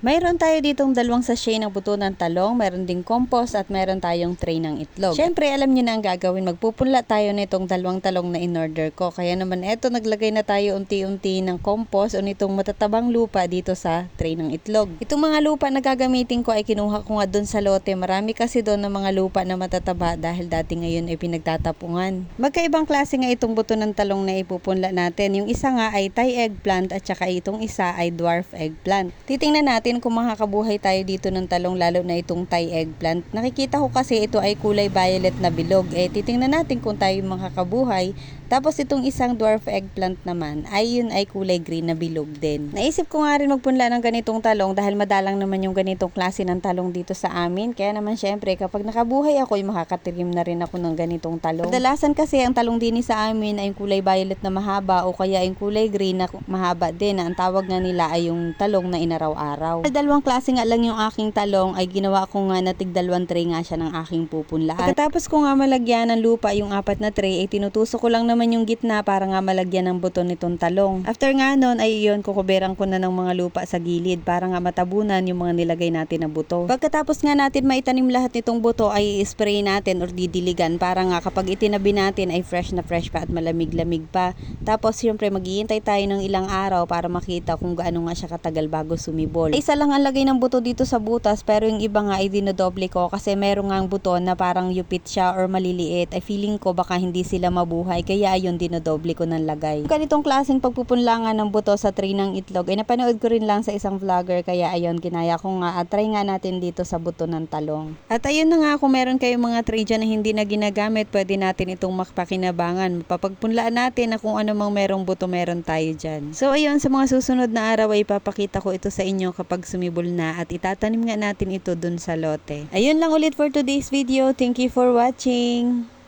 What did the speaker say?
Mayroon tayo ditong dalawang sachet ng buto ng talong, mayroon ding compost at mayroon tayong tray ng itlog. Siyempre, alam niyo na ang gagawin. Magpupunla tayo nitong dalawang talong na in-order ko. Kaya naman eto, naglagay na tayo unti-unti ng compost o nitong matatabang lupa dito sa tray ng itlog. Itong mga lupa na gagamitin ko ay kinuha ko nga doon sa lote. Marami kasi doon ng mga lupa na matataba dahil dati ngayon ay pinagtatapungan. Magkaibang klase nga itong buto ng talong na ipupunla natin. Yung isa nga ay Thai eggplant at saka itong isa ay dwarf eggplant. Titingnan natin kung makakabuhay tayo dito ng talong lalo na itong Thai eggplant. Nakikita ko kasi ito ay kulay violet na bilog. Eh titingnan natin kung tayo makakabuhay. Tapos itong isang dwarf eggplant naman ay yun ay kulay green na bilog din. Naisip ko nga rin magpunla ng ganitong talong dahil madalang naman yung ganitong klase ng talong dito sa amin. Kaya naman syempre kapag nakabuhay ako ay makakatirim na rin ako ng ganitong talong. Kadalasan kasi ang talong din sa amin ay yung kulay violet na mahaba o kaya yung kulay green na mahaba din na ang tawag nga nila ay yung talong na inaraw-araw. Dalawang klase nga lang yung aking talong ay ginawa ko nga na tig dalawang tray nga siya ng aking pupunlaan. Pagkatapos ko nga malagyan ng lupa yung apat na tray ay tinutusok ko lang naman yung gitna para nga malagyan ng buto nitong talong. After nga nun ay yun kukuberan ko na ng mga lupa sa gilid para nga matabunan yung mga nilagay natin na buto. Pagkatapos nga natin maitanim lahat nitong buto ay spray natin or didiligan para nga kapag itinabi natin ay fresh na fresh pa at malamig-lamig pa. Tapos syempre maghihintay tayo ng ilang araw para makita kung gaano nga siya katagal bago sumibol. Isa lang ang lagay ng buto dito sa butas pero yung iba nga ay dinodoble ko kasi meron nga ang buto na parang yupit siya or maliliit. Ay feeling ko baka hindi sila mabuhay kaya ayun dinodoble ko ng lagay. Ganitong klaseng pagpupunlangan ng buto sa tray ng itlog ay napanood ko rin lang sa isang vlogger kaya ayun kinaya ko nga at try nga natin dito sa buto ng talong. At ayun na nga kung meron kayong mga tray dyan na hindi na ginagamit pwede natin itong makpakinabangan. Mapapagpunlaan natin na kung ano mang merong buto meron tayo dyan. So ayun sa mga susunod na araw ay ipapakita ko ito sa inyo kapag sumibol na at itatanim nga natin ito dun sa lote. Ayun lang ulit for today's video. Thank you for watching.